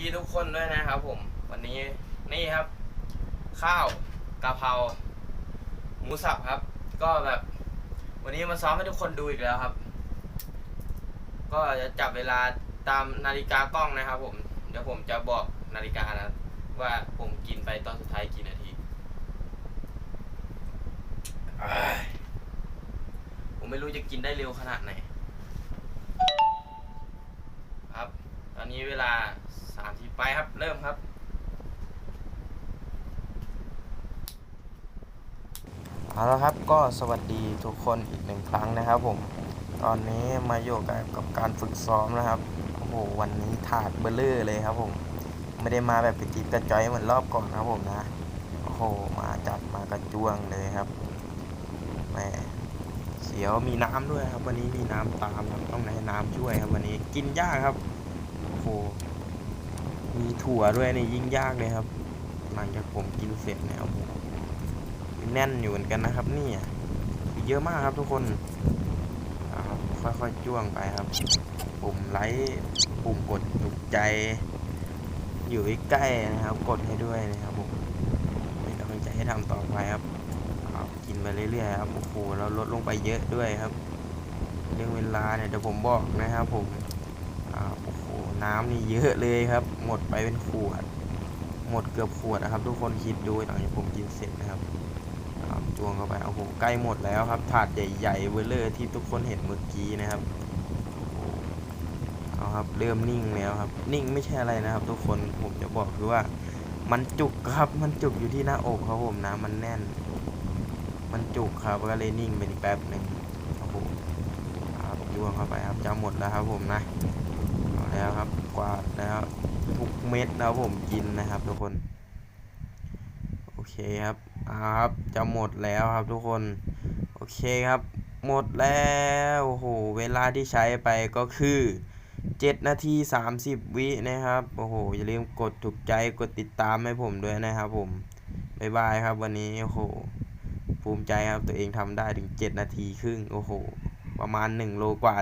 ดีทุกคนด้วยนะครับผม วันนี้นี่ครับ ข้าวกะเพราหมูสับครับ ก็แบบ วันนี้มาซ้อมให้ทุกคนดูอีกแล้วครับ ก็จะจับเวลาตามนาฬิกากล้องนะครับ ผม เดี๋ยวผมจะบอกนาฬิกานะ ว่าผมกินไปตอนสุดท้ายกี่นาทีผมไม่รู้จะกินได้เร็วขนาดไหน ครับ ตอนนี้เวลา ไปครับ เริ่มครับ เอาละครับก็สวัสดีทุกคนอีกหนึ่งครั้งนะครับผม ตอนนี้มาอยู่กับกับการฝึกซ้อมนะครับ โอ้โห วันนี้ถาดเบลเลอร์เลยครับผม ไม่ได้มาแบบกระจิบกระจอยเหมือนรอบก่อนนะครับผมนะ โอ้โห มาจัดมากระจ้วงเลยครับแหมเสียวมีน้ำด้วยครับ วันนี้มีน้ำตามครับต้องให้น้ำช่วยครับวันนี้กินยากครับโอ้โห มีถั่วด้วยนี่ยิ่งยากเลยครับ หลังจากผมกินเสร็จเนี่ยโอ้โหแน่นอยู่เหมือนกันนะครับนี่เยอะมากครับทุกคนค่อยๆจ้วงไปครับ ปุ่มไลค์ปุ่มกดถูกใจ อยู่ใกล้นะครับ กดให้ด้วยนะครับผมเป็นกำลังใจให้ทำต่อไปครับเอากินไปเรื่อยๆครับโอ้โหเราลดลงไปเยอะด้วยครับ เรื่องเวลาเนี่ยเดี๋ยวผมบอกนะครับผมอ่าโอ้โห น้ำนี่เยอะเลยครับ หมดไปเป็นขวด หมดเกือบขวดนะครับ ทุกคนคิดดูหลังจากผมกินเสร็จนะครับจวงเข้าไปโอ้โหใกล้หมดแล้วครับ ถาดใหญ่ๆเวอร์เลอร์ที่ทุกคนเห็นเมื่อกี้นะครับเอาครับเริ่มนิ่งแล้วครับ นิ่งไม่ใช่อะไรนะครับ ทุกคนผมจะบอกคือว่ามันจุกครับ มันจุกอยู่ที่หน้าอกครับผมนะมันแน่น มันจุกครับก็เลยนิ่งไปอีกแป๊บหนึ่งโอ้โหครับจวงเข้าไปครับจะหมดแล้วครับผมนะ แล้วครับกวาดแล้วทุกเม็ดนะครับผมกินนะครับทุกคน โอเคครับอ่าครับจะหมดแล้วครับทุกคน โอเคครับ หมดแล้วโอ้โหเวลาที่ใช้ไปก็คือ7นาที30 วินะครับ โอ้โห อย่าลืมกดถูกใจ กดติดตามให้ผมด้วยนะครับผม บ๊ายบายครับวันนี้ โอ้โห ภูมิใจครับตัวเองทำได้ถึง 7 นาทีครึ่ง โอ้โห ประมาณ 1 โลกว่า